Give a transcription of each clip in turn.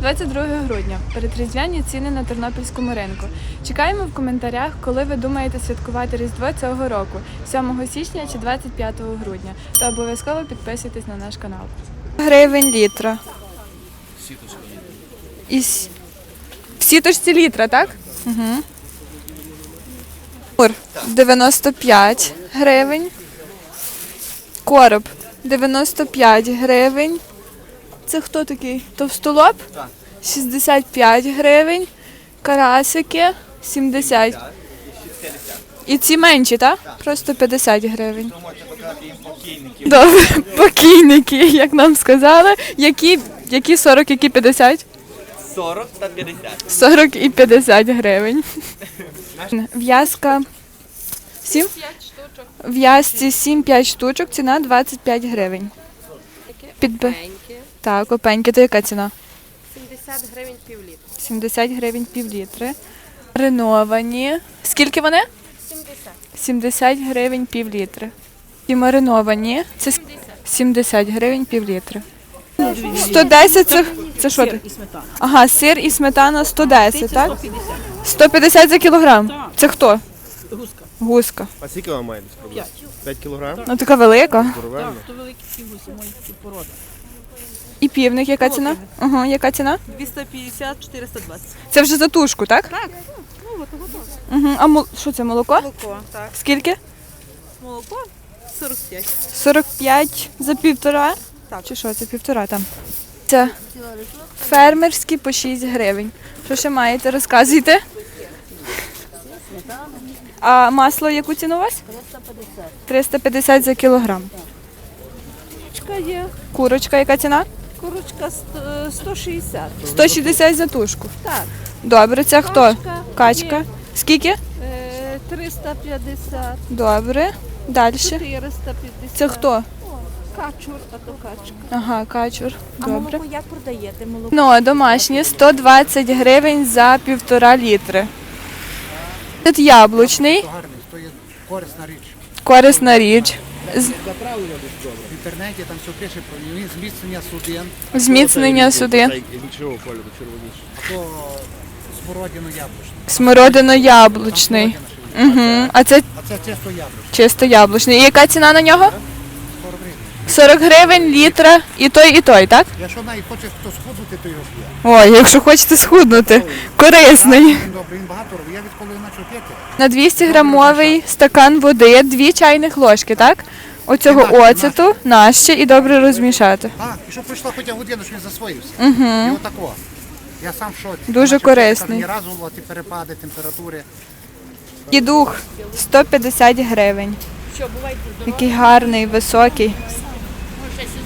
22 грудня. Передріздвяні ціни на тернопільському ринку. Чекаємо в коментарях, коли ви думаєте святкувати Різдво цього року 7 січня чи 25 грудня. Та обов'язково підписуйтесь на наш канал. Гривень літра. Із... В сіточці літра, так? Угу. Мур 95 гривень. Короб 95 гривень. Це хто такий? Товстолоб? Так. 65 гривень. Карасики 70. І ці менші, так? Просто 50 гривень. Добре, покійники, як нам сказали. Які, які 40, які 50? 40 та 50. 40 і 50 гривень. В'язка 7? В'язці 7-5 штучок, ціна 25 гривень. Підб... Так, опеньки, то яка ціна? 70 гривень півлітра. 70 гривень півлітри. Мариновані. Скільки вони? 70. 70 гривень півлітри. І мариновані. Це ск- 70 гривень півлітри. 110 це, це що ти? Ага, сир і сметана 110, так? 150 за кілограм. Це хто? Гуска. Гуска. А скільки вам має десь приблизно? 5 кілограм? Ну така велика. Здоровенно. То великі ці гусі, мої породи. І півник, яка ціна? Ага, яка ціна? 250, 420. Це вже за тушку, так? Так, ну от готово. Угу. А мол... що це молоко? Молоко, так. Скільки? Молоко 45. 45 за півтора? Так. Чи що, це півтора там? Це фермерські по 6 гривень. Що ще маєте, розказуйте. А масло яку ціну у вас? 350. 350 за кілограм. Курочка є. Курочка, яка ціна? Курочка 160. 160 за тушку. Так. Добре, це хто? Качка Качка. Скільки? Е, 350, Добре. Далі. 450. Це хто? Качур, а то качка. Ага, качур. Добре. як продаєте молоко? Ну, а домашні 120 гривень за півтора літри. Тут яблучний, гарний, то є корисна річ. Корисна річ. З- В інтернеті там все пише про зміцнення судин, Зміцнення судин, Нічого поля до червоніше. а то смородино яблучний. смородино яблучний. Угу. А це А це чисто яблучне. чисто яблучний. І яка ціна на нього? 40 гривень. літра і той, і той, так? Якщо навіть хоче хто схуднути, то його п'є. Ой, якщо хочете схуднути. Корисний. Він добрий, він багато робить. Я відколи почав пити. На 200 грамовий стакан води, 2 чайних ложки, так? Оцього оцету, наще і добре розмішати. Так, і щоб пройшла хоча годину, щоб він засвоївся. Угу. І отако. Я сам в шоці. Дуже корисний. Ні разу було ті перепади температури. І дух 150 гривень. Який гарний, високий.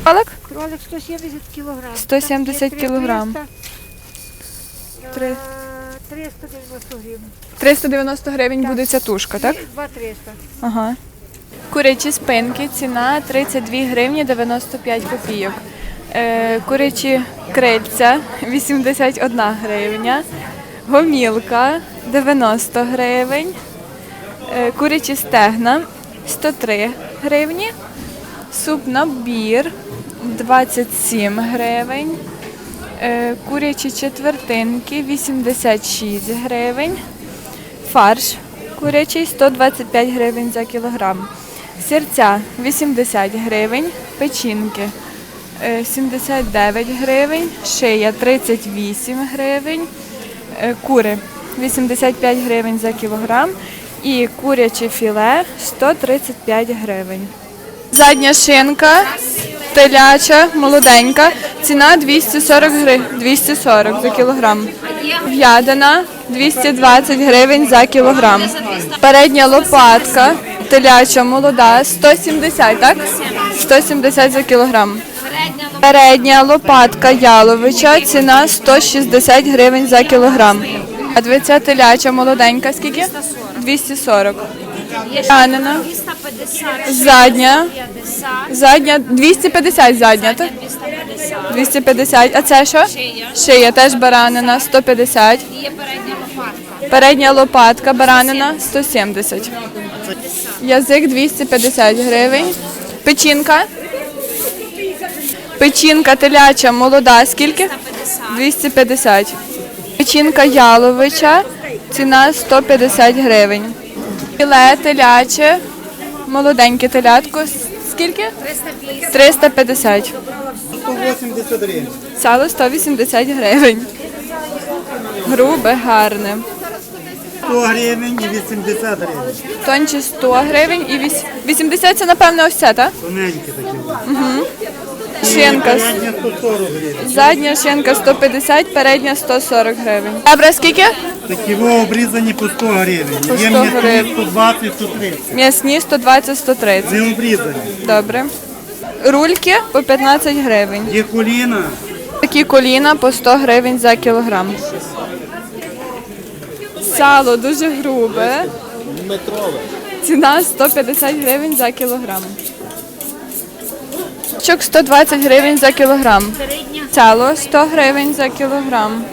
Кролик? Кролик 170 кілограм. 170 кілограм. Три- 390 гривень. 390 гривень буде ця тушка, так? 2-300. Ага. Курячі спинки, ціна 32 гривні 95 копійок. Е, курячі крильця 81 гривня. Гомілка 90 гривень. Е, курячі стегна 103 гривні. Суп набір 27 гривень. Е, Курячі четвертинки 86 гривень. Фарш курячий 125 гривень за кілограм. Сірця 80 гривень, печінки е, 79 гривень, шия 38 гривень, е, кури 85 гривень за кілограм і куряче філе 135 гривень. Задня шинка, теляча, молоденька, ціна 240 гривень, 240 за кілограм. В'ядина 220 гривень за кілограм. Передня лопатка, теляча молода, 170, так? 170 за кілограм. Передня лопатка яловича, ціна 160 гривень за кілограм. А дивіться, теляча молоденька, скільки? 240. Ранена. 350, Задня. 50, Задня 250 задня, так? 250. А це що? Шия теж баранина 150. є передня лопатка. Передня лопатка баранина 170. Язик 250 гривень. Печінка. Печінка теляча молода. Скільки? 250. Печінка яловича, ціна 150 гривень. Філе теляче, молоденьке телятко. Скільки? 350. 180 гривень. Сало 180 гривень. Грубе, гарне. 100 гривень і 80 гривень. Тонче 100 гривень і 80 це, напевно, ось це, так? Тоненькі такі. Шинка. 140 гривень. Задня шинка 150, передня 140 гривень. Ребра скільки? Такі во обрізані по 100 гривень. По Є 100 м'ясні гривень. 120, 130. М'ясні 120, 130. Не обрізані. Добре. Рульки по 15 гривень. Є коліна. Такі коліна по 100 гривень за кілограм. Сало дуже грубе. Ціна 150 гривень за кілограм. Чок 120 гривень за кілограм. Сало 100 гривень за кілограм.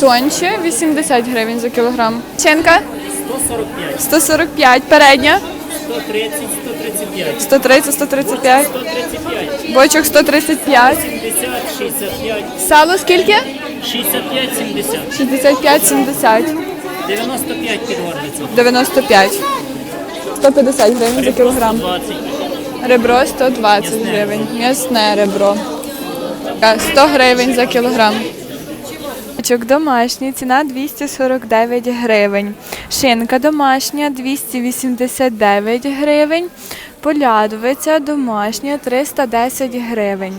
Тонче 80 гривень за кілограм. Ченка? 145. 145. Передня? 130, 135. 130, 135. Бочок 135. 65, Сало скільки? 65, 70, 65, 70. 95 підгорниця, 95. 150 гривень за кілограм. 20, Ребро 120 гривень. М'ясне ребро. Е, 100 гривень за кілограм. Бочок домашній, ціна 249 гривень. Шинка домашня 289 гривень. Полядовиця домашня 310 гривень.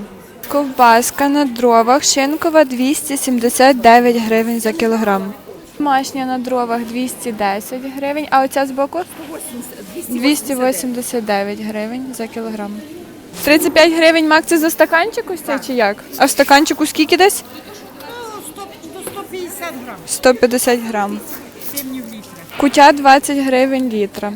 Ковбаска на дровах шинкова 279 гривень за кілограм. Домашня на дровах 210 гривень, а оця збоку 289 гривень за кілограм. 35 гривень мак це за стаканчик ось цей чи як? А в стаканчику скільки десь? 150 грам. 150 грам. Кутя 20 гривень літра.